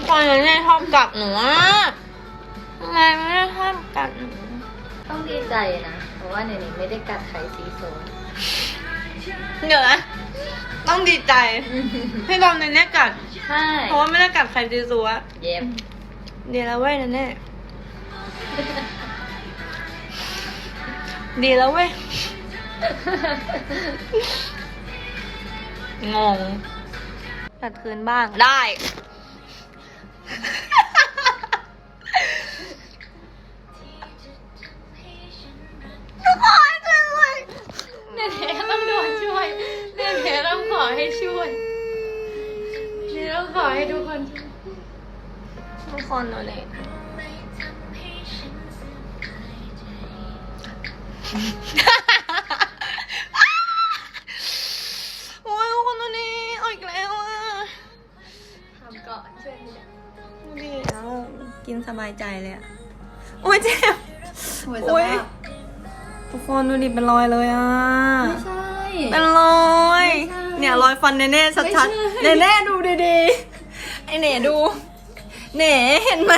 กคนเลยเนี่ยชอบกัดหนูอะทำไมไม่ได้ชอบกัดหนูต้องดีใจนะ เพราะว่าเนนี่ไม่ได้กัดใครซีโซนเดี๋ยวนะต้องดีใจที่โดนในเนี่ยกัดใช่เพราะว่าไม่ได้กัดใครจีซัวเย็บดีแล้วเว้ยนั่นแน่ดีแล้วเว้ย งงกัดคืนบ้างได้ ทุกคนช่วยด้วยเนเน่ต้องโดนช่วยเนเน่ต้องขอให้ช่วยเนเน่ต้องขอให้ทุกคนช่วยทุกคนดูดิโก่อนช่วยเนเน่ดูดิเอากินสบายใจเลยอะ โอ้ยเจ็บโอ้ยโอ้ยทุกคนดูดิเป็นรอยเลยอะ ไม่ใช่ เป็นรอย ไม่ใช่เนี่ยรอยฟันเน่ๆชัดไม่ใช่ ๆเน่ๆดูดีๆ ไอเน่ดูเน่เห็นไหม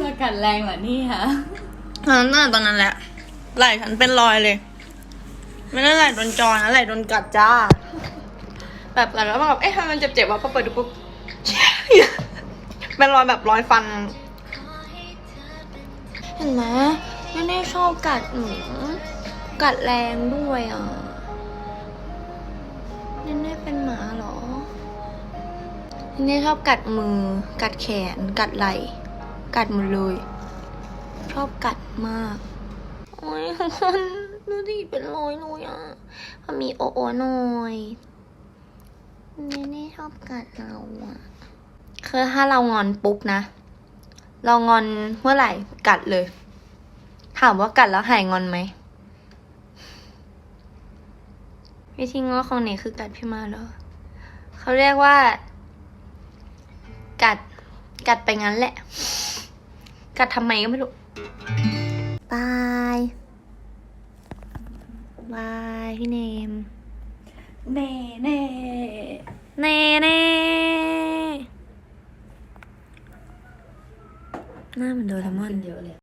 เรากัดแรงเหรอนี่ฮะตอนนั้นตอนนั้นแหละ ไหล่ฉันเป็นรอยเลย ไม่ได้ไหล่โดนจอนะไหล่โดนกัดจ้า แบบกัดแล้วแบบเอ๊ะทำไมมันเจ็บๆวะพอเปิดดูปุ๊บเชี่ยเป็นรอยแบบรอยฟัน เห็นไหมไม่ได้ชอบกัดหนูกัดแรงด้วยอะ นี่ชอบกัดมือ กัดแขน กัดไหล่ กัดหมดเลย ชอบกัดมาก โอ้ยทุกคนดูดิเป็นรอยเลยอะมันมีโอโอหน่อยเนเน่ชอบกัดเราอะคือถ้าเรางอนปุ๊บนะ เรางอนเมื่อไหร่กัดเลย ถามว่ากัดแล้วหายงอนไหม วิธีง้อของเนคือกัดพี่มาเหรอเขาเรียกว่า กัด กัดไปงั้นแหละ กัดทำไมก็ไม่รู้บายบายพี่เนม เน่เน่เน่เน่หน้าเหมือนโดเรมอน เยอะเลย